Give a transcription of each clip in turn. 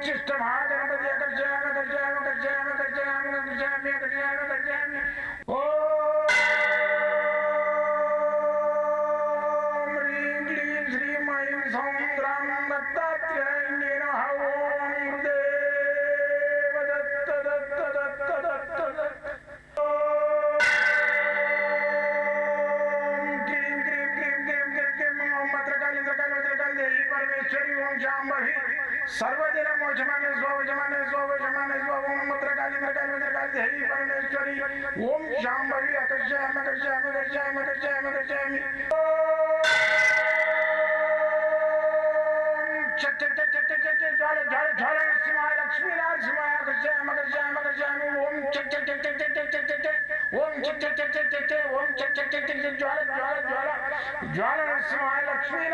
चिष्ट महागणपति अकर्षयाम अकर्षयाम अकर्षयाम अकर्षयाम अकर्षयामि अकर्षयाम अकर्षयामि ॐ क्रीं क्रीं परमेश्वरी ओम शाम्भवी सर्वदिनं वजमाने स्वजमाने स्वजमाने स्वमत्र कालिन्द्र कालिन्द्र कालि हरि परमेश्वरी ओम शाम्भवी अकर्षयाम अकर्षयाम अकर्षयाम अकर्षयाम अकर्षयामि लक्ष्मी नारसिंहाय अकर्षयाम अकर्षयाम अकर्षयामि ओम चट चट चट चट चट चट ओम चट चट चट चट चट ओम चट चट चट चट ज्वाला ज्वाला ज्वाला ज्वाला नरसिंहाय लक्ष्मी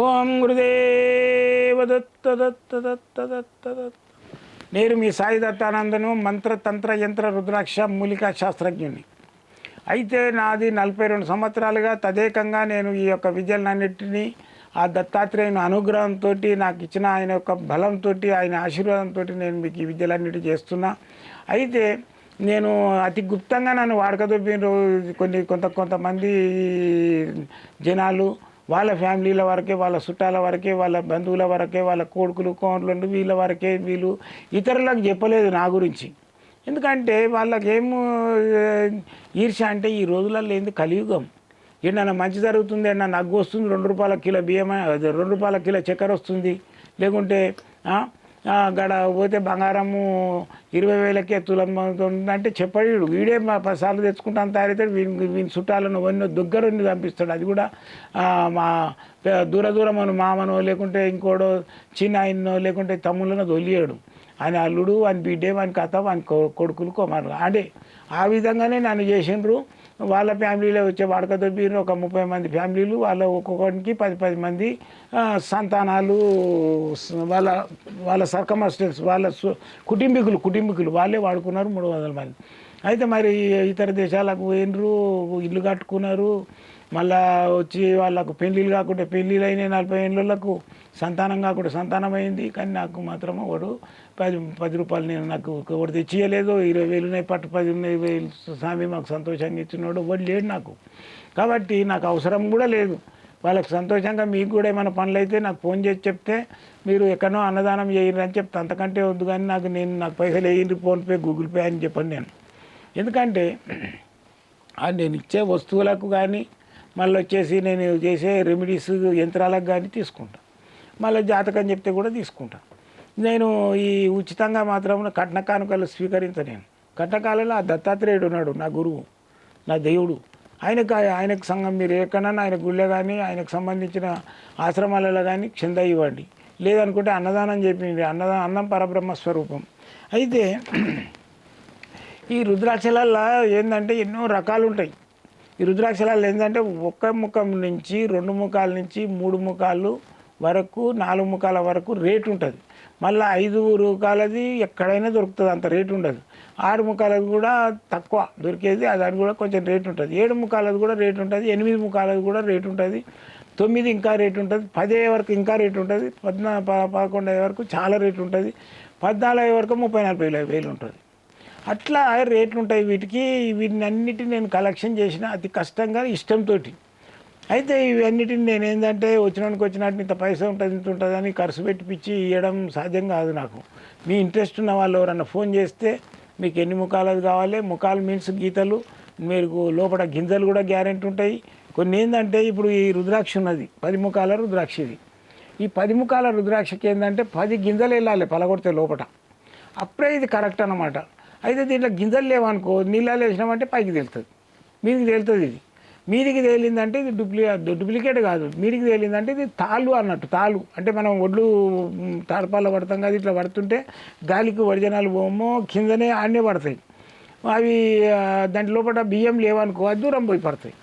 ఓం గురుదేవ దత్త దత్త దత్త దత్త దత్త. నేను మీ సాయి దత్తానందను మంత్ర తంత్ర యంత్ర రుద్రాక్ష మూలికా శాస్త్రజ్ఞుని. అయితే నాది నలభై రెండు సంవత్సరాలుగా తదేకంగా నేను ఈ యొక్క విద్యలన్నింటినీ ఆ దత్తాత్రేయుని అనుగ్రహంతో నాకు ఇచ్చిన ఆయన యొక్క బలంతో ఆయన ఆశీర్వాదంతో నేను మీకు ఈ విద్యలన్నిటి చేస్తున్నా. అయితే నేను అతి గుప్తంగా నన్ను వాడకదొప్పిన కొన్ని కొంత కొంతమంది జనాలు. వాళ్ళ ఫ్యామిలీల వరకే వాళ్ళ చుట్టాల వరకే వాళ్ళ బంధువుల వరకే వాళ్ళ కొడుకులు కోన్లు వీళ్ళ వరకే వీళ్ళు ఇతరులకు చెప్పలేదు నా గురించి. ఎందుకంటే వాళ్ళకేమో ఈర్ష అంటే ఈ రోజులలో ఏంది కలియుగం. ఏమన్నా మంచి జరుగుతుంది ఏమన్నా నగ్గు వస్తుంది రెండు రూపాయల కిలో బియ్యం రెండు రూపాయల కిలో చక్కెర వస్తుంది లేకుంటే గడ పోతే బంగారము ఇరవై వేలకే తులం అంటే చెప్పడు వీడే. మా పసాలు సార్లు తెచ్చుకుంటాను తయారైతాడు వీని వీని చుట్టాలను వన్నో దగ్గరుండి పంపిస్తాడు అది కూడా మా దూర దూరం మామనో లేకుంటే ఇంకోడో చిన్న ఆయనో లేకుంటే తమ్ముళ్ళనో తొలియాడు. ఆయన అల్లుడు అని బిడ్డే వాని కథ వాని కొ- కొడుకులు కుమారులు. అంటే ఆ విధంగానే నన్ను చేసిండ్రు. వాళ్ళ ఫ్యామిలీలో వచ్చే వాడకదొబ్బిరు ఒక ముప్పై మంది ఫ్యామిలీలు వాళ్ళ ఒక్కొక్కరికి పది పది మంది సంతానాలు వాళ్ళ వాళ్ళ సర్కమస్టెన్స్ వాళ్ళ సు- కుటుంబీకులు కుటుంబీకులు వాళ్ళే వాడుకున్నారు మూడు వందల మంది. అయితే మరి ఇతర దేశాలకు పోయినరు ఇల్లు కట్టుకున్నారు మళ్ళా వచ్చి వాళ్ళకు పెళ్ళిళ్ళు కాకుండా పెళ్ళిళ్ళు అయినాయి నలభై ఏళ్ళకు సంతానం కాకుండా సంతానం అయింది కానీ నాకు మాత్రం ఒకడు పది పది రూపాయలు నేను నాకు ఒకటి తెచ్చియలేదు. ఇరవై వేలు ఉన్నాయి పట్టు పది ఉన్నాయి వేలు స్వామి మాకు సంతోషంగా ఇచ్చినాడు ఒకటి లేడు నాకు. కాబట్టి నాకు అవసరం కూడా లేదు. వాళ్ళకి సంతోషంగా మీకు కూడా ఏమైనా పనులు అయితే నాకు ఫోన్ చేసి చెప్తే మీరు ఎక్కడో అన్నదానం చేయరు అని చెప్తే అంతకంటే వద్దు కానీ నాకు నేను నాకు పైసలు వేయండి ఫోన్పే గూగుల్ పే అని చెప్పండి నేను. ఎందుకంటే ఆ నేను ఇచ్చే వస్తువులకు కానీ మళ్ళీ వచ్చేసి నేను చేసే రెమెడీస్ యంత్రాలకు కానీ తీసుకుంటా. మళ్ళీ జాతకం చెప్తే కూడా తీసుకుంటా. నేను ఈ ఉచితంగా మాత్రం కట్న కానుకలు స్వీకరించను నేను. కట్నకాలలో ఆ దత్తాత్రేయుడు ఉన్నాడు నా గురువు నా దేవుడు. ఆయనకు ఆయనకు సంఘం మీరు ఎక్కడన్నా ఆయన గుళ్ళే కానీ ఆయనకు సంబంధించిన ఆశ్రమాలలో కానీ క్షంద ఇవ్వండి. లేదనుకుంటే అన్నదానం చెప్పింది అన్నదా అన్నం పరబ్రహ్మ స్వరూపం. అయితే ఈ రుద్రాక్షలల్లో ఏంటంటే ఎన్నో రకాలు ఉంటాయి ఈ రుద్రాక్షరాలు ఏంటంటే ఒక్క ముఖం నుంచి రెండు ముఖాల నుంచి మూడు ముఖాలు వరకు నాలుగు ముఖాల వరకు రేటు ఉంటుంది. మళ్ళీ ఐదు ముఖాలది ఎక్కడైనా దొరుకుతుంది అంత రేటు ఉండదు. ఆరు ముఖాలది కూడా తక్కువ దొరికేది దానికి కూడా కొంచెం రేటు ఉంటుంది. ఏడు ముఖాలది కూడా రేటు ఉంటుంది ఎనిమిది ముఖాలది కూడా రేటు ఉంటుంది తొమ్మిది ఇంకా రేటు ఉంటుంది పదే వరకు ఇంకా రేటు ఉంటుంది పద్నా పదకొండు వరకు చాలా రేటు ఉంటుంది పద్నాలుగు వరకు ముప్పై నలభై వేలు ఉంటుంది. అట్లా రేట్లు ఉంటాయి వీటికి. వీటిని అన్నిటిని నేను కలెక్షన్ చేసిన అతి కష్టంగా ఇష్టంతో అయితే ఇవన్నిటిని నేను ఏంటంటే వచ్చినానికి వచ్చినట్టు ఇంత పైసా ఉంటుంది ఇంత ఉంటుంది అని ఖర్చు పెట్టి పిచ్చి ఇవ్వడం సాధ్యం కాదు నాకు. మీ ఇంట్రెస్ట్ ఉన్న వాళ్ళు ఎవరన్నా ఫోన్ చేస్తే మీకు ఎన్ని ముఖాలు కావాలి? ముఖాలు మీన్స్ గీతలు మీరు లోపల గింజలు కూడా గ్యారెంటీ ఉంటాయి. కొన్ని ఏంటంటే ఇప్పుడు ఈ రుద్రాక్ష ఉన్నది పది ముఖాల రుద్రాక్ష ఇది. ఈ పది ముఖాల రుద్రాక్షకి ఏంటంటే పది గింజలు వెళ్ళాలి పలగొడితే లోపట. అప్పుడే ఇది కరెక్ట్ అన్నమాట. అయితే దీంట్లో గింజలు లేవనుకో నీళ్ళలో వేసినామంటే పైకి తేలుతుంది. మీదికి తేలుతుంది ఇది. మీదికి తేలిందంటే ఇది డూప్లికేట్ డూప్లికేట్ కాదు. మీదికి తేలిందంటే ఇది తాళ్ళు అన్నట్టు తాళ్ళు. అంటే మనం ఒడ్లు మ్, పడతాం కదా ఇట్లా పడుతుంటే గాలికి వడిజనాలు పోమో కిందనే ఆడనే పడతాయి. అవి ఆ, దాంట్ లోపల బియ్యం లేవనుకో అది దూరం పోయి పడతాయి.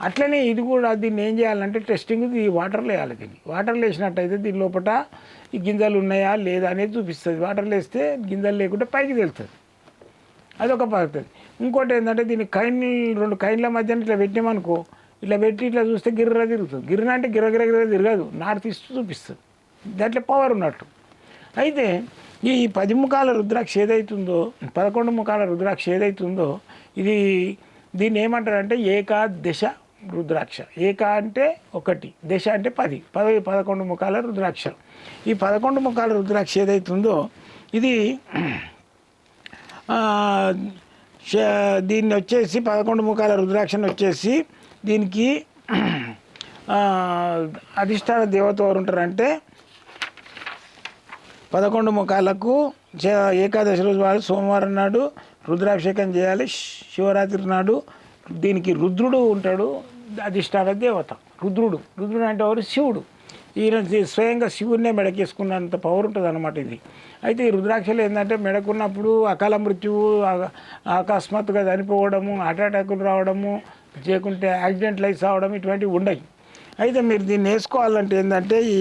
అట్లనే ఇది కూడా దీన్ని ఏం చేయాలంటే టెస్టింగ్ ఈ వాటర్లో వేయాలి దీన్ని. వాటర్లో వేసినట్టయితే దీని లోపల ఈ గింజలు ఉన్నాయా లేదా అనేది చూపిస్తుంది. వాటర్లో వేస్తే గింజలు లేకుంటే పైకి తెలుస్తుంది అదొక పద్ధతి. ఇంకోటి ఏంటంటే దీన్ని కైన్లు రెండు కైన్ల మధ్యన ఇట్లా పెట్టామనుకో ఇట్లా పెట్టి ఇట్లా చూస్తే గిర్ర తిరుగుతుంది. గిర్ర అంటే గిర్ర గిర్ర గిర్ర తిరగదు. నార్త్ ఈస్ట్ చూపిస్తుంది. దాంట్లో పవర్ ఉన్నట్టు. అయితే ఈ పది ముఖాల రుద్రాక్ష ఏదైతుందో పదకొండు ముఖాల రుద్రాక్ష ఏదైతుందో ఇది దీన్ని ఏమంటారంటే ఏకాదశ రుద్రాక్ష. ఏక అంటే ఒకటి దశ అంటే పది పది పదకొండు ముఖాల రుద్రాక్ష. ఈ పదకొండు ముఖాల రుద్రాక్ష ఏదైతుందో ఇది దీన్ని వచ్చేసి పదకొండు ముఖాల రుద్రాక్షను వచ్చేసి దీనికి అధిష్టాన దేవత ఎవరు ఉంటారంటే పదకొండు ముఖాలకు చే- ఏకాదశి రోజు వారు సోమవారం నాడు రుద్రాభిషేకం చేయాలి. శివరాత్రి నాడు దీనికి రుద్రుడు ఉంటాడు అధిష్టాన దేవత. రుద్రుడు. రుద్రుడు అంటే ఎవరు? శివుడు. ఈయన స్వయంగా శివుడినే మెడకేసుకున్నంత పవర్ ఉంటుంది అనమాట ఇది. అయితే ఈ రుద్రాక్షలు ఏంటంటే మెడకున్నప్పుడు అకాల మృత్యువు అకస్మాత్తుగా చనిపోవడము అటాటాకులు రావడము చేయకుంటే యాక్సిడెంట్లు అయి సావడం ఇటువంటివి ఉండవు అయితే మీరు దీన్ని వేసుకోవాలంటే ఏంటంటే ఈ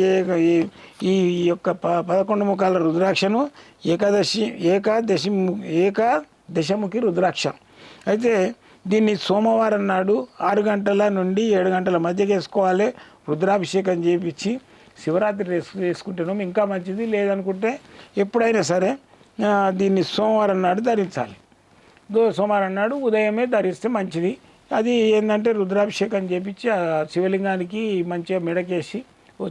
ఈ- యొక్క ప పదకొండు ముఖాల రుద్రాక్షను ఏకాదశి ఏకాదశి ఏకాదశముఖి రుద్రాక్ష. అయితే దీన్ని సోమవారం నాడు ఆరు గంటల నుండి ఏడు గంటల మధ్యకి వేసుకోవాలి రుద్రాభిషేకం చేయించి శివరాత్రి వేసు వేసుకుంటేనో ఇంకా మంచిది. లేదనుకుంటే ఎప్పుడైనా సరే దీన్ని సోమవారం నాడు ధరించాలి. దో సోమవారం నాడు ఉదయమే ధరిస్తే మంచిది. అది ఏంటంటే రుద్రాభిషేకం చేపించి ఆ శివలింగానికి మంచిగా మెడకేసి ఓ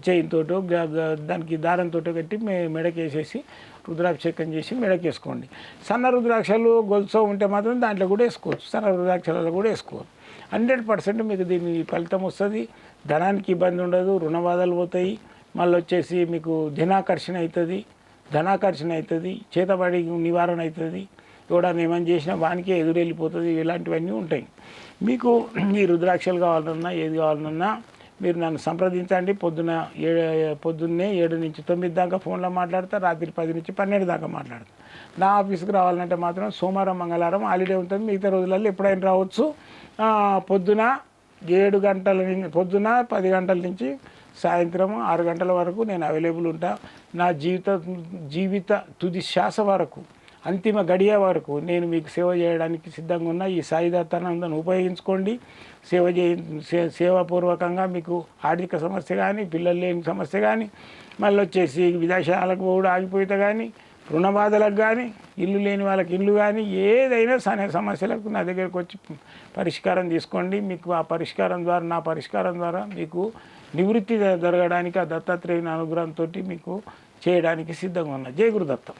దానికి దారంతో కట్టి మే మెడకేసేసి రుద్రాభిషేకం చేసి మెడకేసుకోండి. సన్న రుద్రాక్షలు గొలుసు ఉంటే మాత్రం దాంట్లో కూడా వేసుకోవచ్చు. సన్న రుద్రాక్షలలో కూడా వేసుకోవచ్చు. హండ్రెడ్ పర్సెంట్ మీకు దీని ఫలితం వస్తుంది. ధనానికి ఇబ్బంది ఉండదు రుణ బాధలు పోతాయి. మళ్ళీ వచ్చేసి మీకు ధనాకర్షణ అవుతుంది. ధనాకర్షణ అవుతుంది చేతబడి నివారణ అవుతుంది. కూడా నేను ఏమని చేసినా వానికే ఎదురెళ్ళిపోతుంది. ఇలాంటివన్నీ ఉంటాయి. మీకు ఈ రుద్రాక్షలు కావాలన్నా ఏది కావాలన్నా మీరు నన్ను సంప్రదించండి. పొద్దున ఏ పొద్దున్నే ఏడు నుంచి తొమ్మిది దాకా ఫోన్లో మాట్లాడతా రాత్రి పది నుంచి పన్నెండు దాకా మాట్లాడతా. నా ఆఫీస్కి రావాలంటే మాత్రం సోమవారం మంగళవారం హాలిడే ఉంటుంది. మిగతా రోజులలో ఎప్పుడైనా రావచ్చు. పొద్దున ఏడు గంటల నుంచి పొద్దున పది గంటల నుంచి సాయంత్రం ఆరు గంటల వరకు నేను అవైలబుల్ ఉంటా. నా జీవిత జీవిత తుది శ్వాస వరకు అంతిమ గడియ వరకు నేను మీకు సేవ చేయడానికి సిద్ధంగా ఉన్న ఈ సాయిదత్తానందను ఉపయోగించుకోండి. సేవ చేయ సే- సేవాపూర్వకంగా మీకు ఆర్థిక సమస్య కానీ పిల్లలు లేని సమస్య కానీ మళ్ళీ వచ్చేసి విదేశాలకు కూడా ఆగిపోతే కానీ రుణ బాధలకు కానీ ఇల్లు లేని వాళ్ళకి ఇల్లు కానీ ఏదైనా సనే సమస్యలకు నా దగ్గరకు వచ్చి పరిష్కారం తీసుకోండి. మీకు ఆ పరిష్కారం ద్వారా నా పరిష్కారం ద్వారా మీకు నివృత్తి జరగడానికి ఆ దత్తాత్రేయుని అనుగ్రహంతో మీకు చేయడానికి సిద్ధంగా ఉన్నా. జై గురుదత్తం.